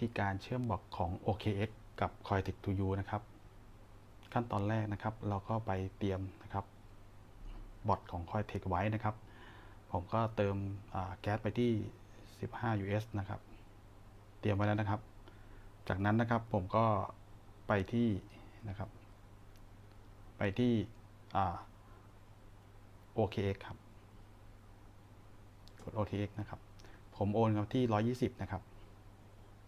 ธีการเชื่อมบล็อกของ OKX กับ Cointech to You นะครับ ขั้นตอนแรกนะครับ เราก็ไปเตรียมนะครับบอทของ Cointech ไว้นะครับ ผมก็เติมแก๊สไปที่ 15 US นะครับ เตรียมไว้แล้วนะครับ จากนั้นนะครับผมก็ไปที่นะครับ ไปที่ OKX ครับกด OTX นะครับ ผมโอนครับที่ 120 นะครับ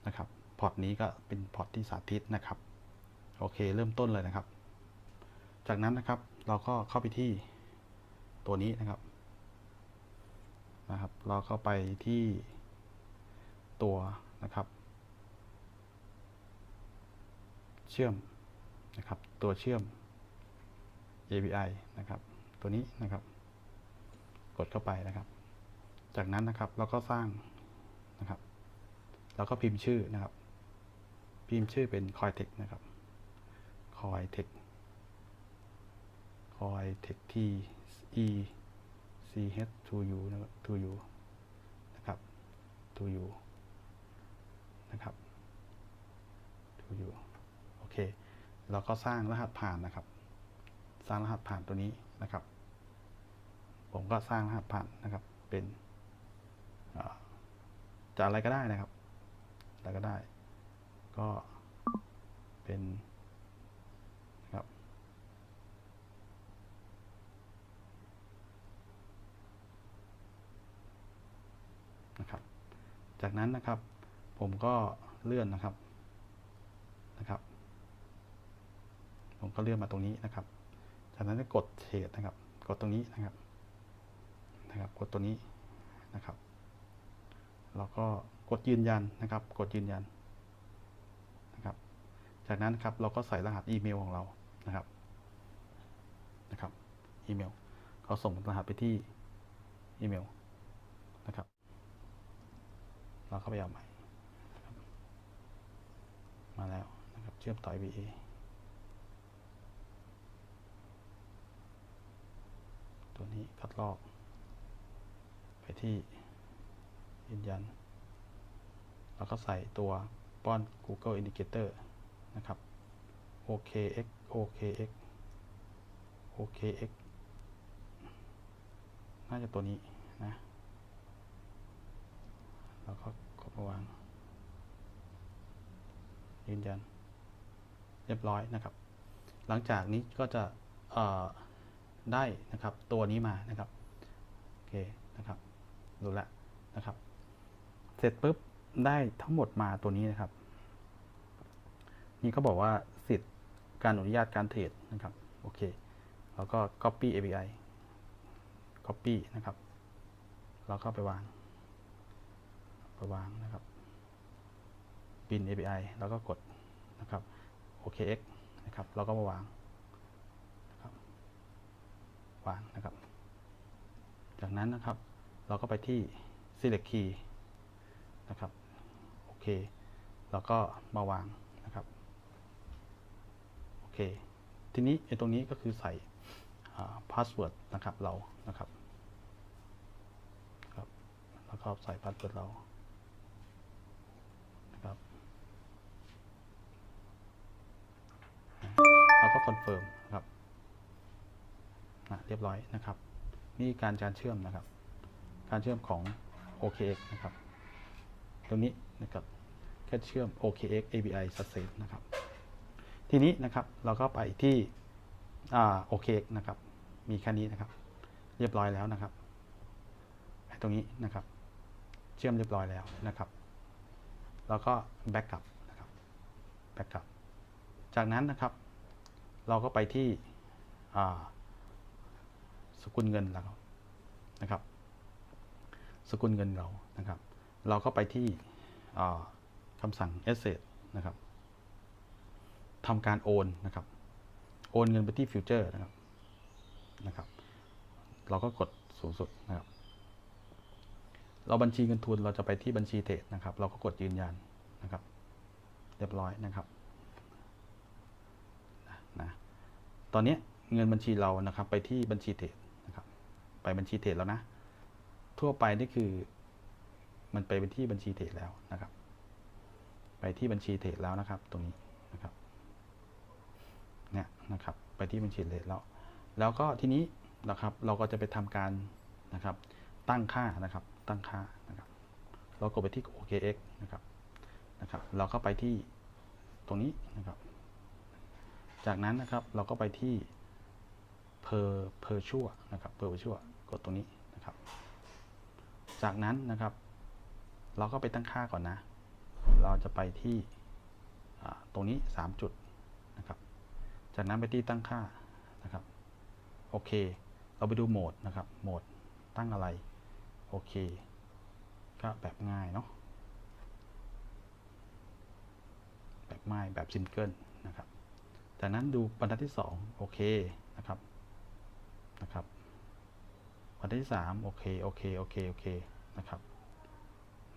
นะครับพอร์ตนี้ก็เป็นพอร์ตที่สาธิตนะครับ โอเค เริ่มต้นเลยนะครับ จากนั้นนะครับเราก็เข้าไปที่ตัวนี้นะครับนะครับ เราก็ไปที่ตัวนะครับ เชื่อมนะครับ ตัวเชื่อม API นะครับ ตัวนี้นะครับ กดเข้าไปนะครับ จากนั้นนะครับเราก็สร้างนะครับ แล้วก็พิมพ์ชื่อนะครับ พิมพ์ชื่อเป็น Cointech นะครับ Cointech Cointech T E C H to U นะครับ to U นะครับ to U นะครับ to U โอเคเราก็สร้างรหัสผ่านนะครับ สร้างรหัสผ่านตัวนี้นะครับ ผมก็สร้างรหัสผ่านนะครับ เป็นจะอะไรก็ได้นะครับ อะไรก็ได้ ก็เป็นนะครับนะครับ จากนั้นนะครับผมก็เลื่อนนะครับนะครับ ผมก็เลื่อนมาตรงนี้นะครับ จากนั้นก็กดเฉดนะครับ กดตรงนี้นะครับนะครับ กดตัวนี้นะครับ แล้วก็ กดยืนยันนะครับ กดยืนยันนะครับ จากนั้นครับเราก็ใส่รหัสอีเมลของเรานะครับนะครับอีเมลเขาส่งรหัสไปที่อีเมลนะครับ เราเข้าไปเอาใหม่มาแล้วนะครับเชื่อมต่อ IBA ตัวนี้คัดลอก ไปที่ยืนยัน แล้วก็ใส่ตัวป้อน Google Indicator นะครับ OKX OKX OKX น่าจะตัวนี้นะแล้วก็กดมาวางยืนยัน เรียบร้อยนะครับ หลังจากนี้ก็จะได้นะครับตัวนี้มานะครับ โอเคนะครับ ดูแลนะครับ เสร็จปุ๊บ ได้ทั้งหมดมาตัวนี้นะครับ นี่ก็บอกว่าสิทธิ์การอนุญาตการเทรดนะครับ โอเค แล้วก็ copy API copy นะครับ แล้วก็ไปวาง ไปวางนะครับ pin API แล้วก็กดนะครับ OKX นะครับ แล้วก็มาวางนะครับ วางนะครับ จากนั้นนะครับ เราก็ไปที่ select key นะครับ เค แล้วก็มาวางนะครับ โอเค ทีนี้ไอ้ตรงนี้ก็คือใส่พาสเวิร์ดนะครับเรา นะครับครับ แล้วก็ใส่พาสเวิร์ดเรา นะครับ แล้วก็คอนเฟิร์มนะครับนะเรียบร้อยนะครับ นี่การการเชื่อมนะครับ การเชื่อมของ OKX นะครับ ตรงนี้ นะครับแค่เชื่อม OKX API Success นะครับทีนี้นะครับเราก็ไปที่อ่า OKX นะครับ มีแค่นี้นะครับ เรียบร้อยแล้วนะครับตรงนี้นะครับ เชื่อมเรียบร้อยแล้วนะครับ แล้วก็แบ็กกลับนะครับแบ็กกลับ จากนั้นนะครับ เราก็ไปที่สกุลเงินเรานะครับ สกุลเงินเรานะครับ เราก็ไปที่ คำสั่ง asset นะครับทำการโอนนะครับ โอนเงินไปที่ฟิวเจอร์นะครับนะครับ เราก็กดสูงสุดนะครับ เราบัญชีเงินทุนเราจะไปที่บัญชีเทรดนะครับ เราก็กดยืนยันนะครับ เรียบร้อยนะครับนะนะตอนนี้เงินบัญชีเรานะครับ ไปที่บัญชีเทรดนะครับ ไปบัญชีเทรดแล้วนะ ทั่วไปนี่คือ มันไปเป็นที่บัญชีเทรดแล้วนะครับ ไปที่บัญชีเทรดแล้วนะครับ ตรงนี้นะครับเนี่ยนะครับ ไปที่บัญชีเทรดแล้ว แล้วก็ทีนี้นะครับเราก็จะไปทำการนะครับ ตั้งค่านะครับ ตั้งค่านะครับ เรากดไปที่ OKX นะครับนะครับ เราก็ไปที่ตรงนี้นะครับ จากนั้นนะครับเราก็ไปที่ per per ชั่วนะครับ per ชั่วกดตรงนี้นะครับ จากนั้นนะครับ เราก็ไปตั้งค่าก่อนนะ เราจะไปที่ตรงนี้ 3 จุดนะครับ จากนั้นไปที่ตั้งค่านะครับ โอเค เราไปดูโหมดนะครับ โหมดตั้งอะไร โอเค ก็แบบง่ายเนาะ แบบง่ายแบบซิงเกิลนะครับ จากนั้นดูบรรทัดที่ 2 โอเคนะครับ นะครับบรรทัดที่ 3 โอเค โอเค โอเค โอเค นะครับ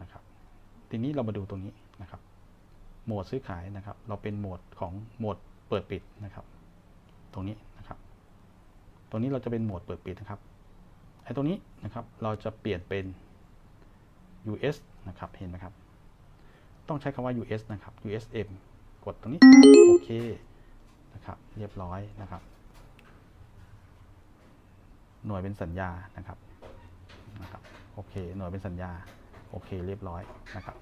นะครับ ทีนี้เรามาดูตรงนี้นะครับ โหมดซื้อขายนะครับ เราเป็นโหมดของโหมดเปิดปิดนะครับ ตรงนี้นะครับ ตรงนี้เราจะเป็นโหมดเปิดปิดนะครับ ไอ้ตรงนี้นะครับ เราจะเปลี่ยนเป็น US นะครับ เห็นไหมครับ ต้องใช้คำว่า US นะครับ USM กดตรงนี้ โอเค นะครับ เรียบร้อยนะครับ หน่วยเป็นสัญญานะครับ นะครับ โอเค หน่วยเป็นสัญญา โอเคเรียบร้อยนะครับ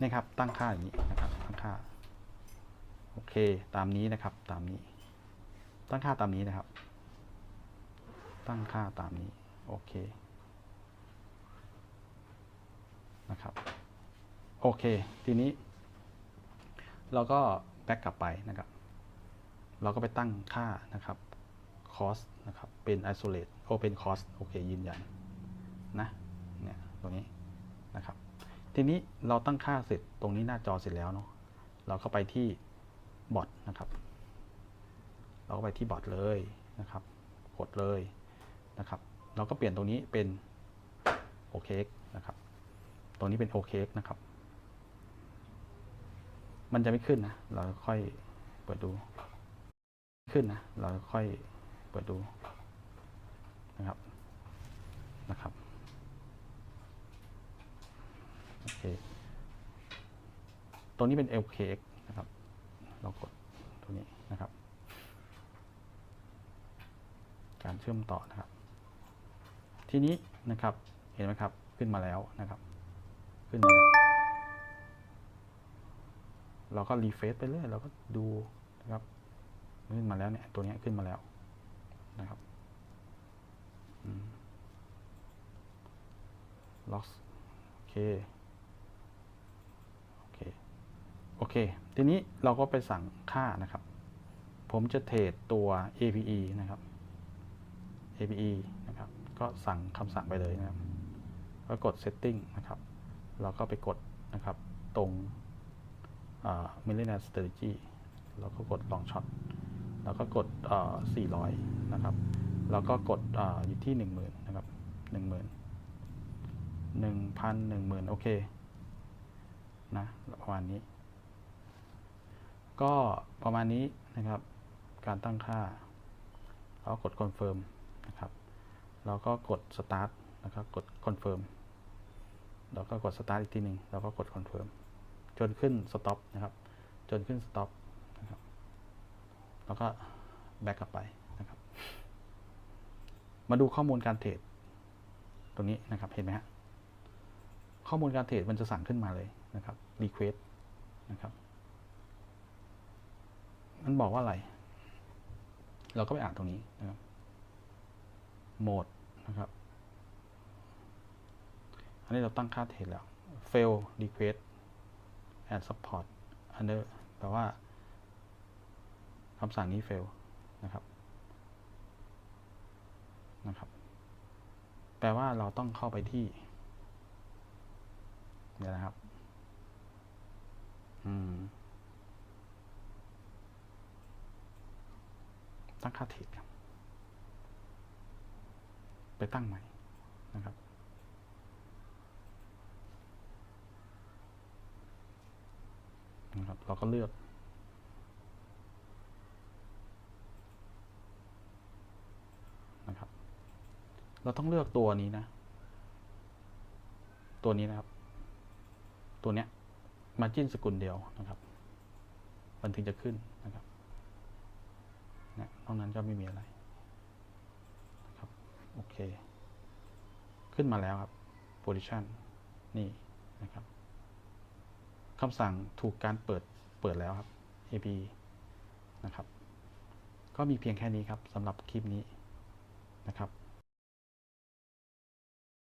นี่ครับตั้งค่าอย่างนี้นะครับตั้งค่าโอเคตามนี้นะครับตามนี้ ตั้งค่าตามนี้นะครับ ตั้งค่าตามนี้โอเคนะครับโอเค ทีนี้ เราก็แบ็กกลับไปนะครับ เราก็ไปตั้งค่านะครับ cost นะครับ เป็น isolate open cost โอเค ยืนยัน นะ เนี่ย ตรงนี้ นะครับ ทีนี้เราตั้งค่าเสร็จตรงนี้หน้าจอเสร็จแล้วเนาะเราก็ไปที่บอทนะครับ เราก็ไปที่บอทเลยนะครับกดเลยนะครับ เราก็เปลี่ยนตรงนี้เป็น OKX นะครับ ตรงนี้เป็น OKX นะครับ มันจะไม่ขึ้นนะ เราค่อยเปิดดูขึ้นนะ เราค่อยเปิดดูนะครับ นะครับ โอ เคตรงนี้เป็น LKX นะครับ เรากดตรงนี้นะครับ การเชื่อมต่อนะครับ ทีนี้นะครับ เห็นไหมครับ ขึ้นมาแล้วนะครับ ขึ้นมาแล้ว เราก็รีเฟซไปเรื่อย เราก็ดูนะครับ ขึ้นมาแล้วเนี่ย ตัวนี้ขึ้นมาแล้วนะครับล็อกโอเค โอเค โอเค ทีนี้เราก็ไปสั่งค่านะครับ ผมจะเทรดตัว APE นะครับ APE นะครับ ก็สั่งคำสั่งไปเลยนะครับ ก็กด setting นะครับ เราก็ไปกดนะครับตรง millionaire strategy เราก็กด long shot แล้วก็กด 400 นะครับ แล้วก็กดอออยู่ที่ 10,000 นะครับ 10,000 1,000 10,000 โอเค นะ ประมาณนี้ ก็ประมาณนี้นะครับ การตั้งค่า เรากด confirm นะครับ เราก็กด start นะครับ กด confirm แล้วก็กด start อีกทีหนึ่งแล้วก็กด confirm จนขึ้น stop นะครับ จนขึ้น stop นะครับแล้วก็ back กลับไปนะครับ มาดูข้อมูลการเทรดตรงนี้นะครับ เห็นไหมฮะ ข้อมูลการเทรดมันจะสั่งขึ้นมาเลยนะครับ request นะครับ มันบอกว่าอะไร เราก็ไปอ่านตรงนี้นะครับโหมดนะครับ อันนี้เราตั้งค่าเทรดแล้ว fail request and support under แปลว่าคำสั่งนี้ fail นะครับ นะครับ แปลว่าเราต้องเข้าไปที่เดี๋ยนะครับ อืม ตั้งค่าเทรดครับ ไปตั้งใหม่นะครับ นะครับ เราก็เลือก นะครับ เราต้องเลือกตัวนี้นะ ตัวนี้นะครับ ตัวเนี้ย margin สกุลเดียวนะครับ มันถึงจะขึ้นนะครับ นะนอกนั้นก็ไม่มีอะไรนะครับโอเค ขึ้นมาแล้วครับ position นี่นะครับคำสั่งถูกการเปิดเปิดแล้วครับ AB นะครับ ก็มีเพียงแค่นี้ครับสำหรับคลิปนี้นะครับ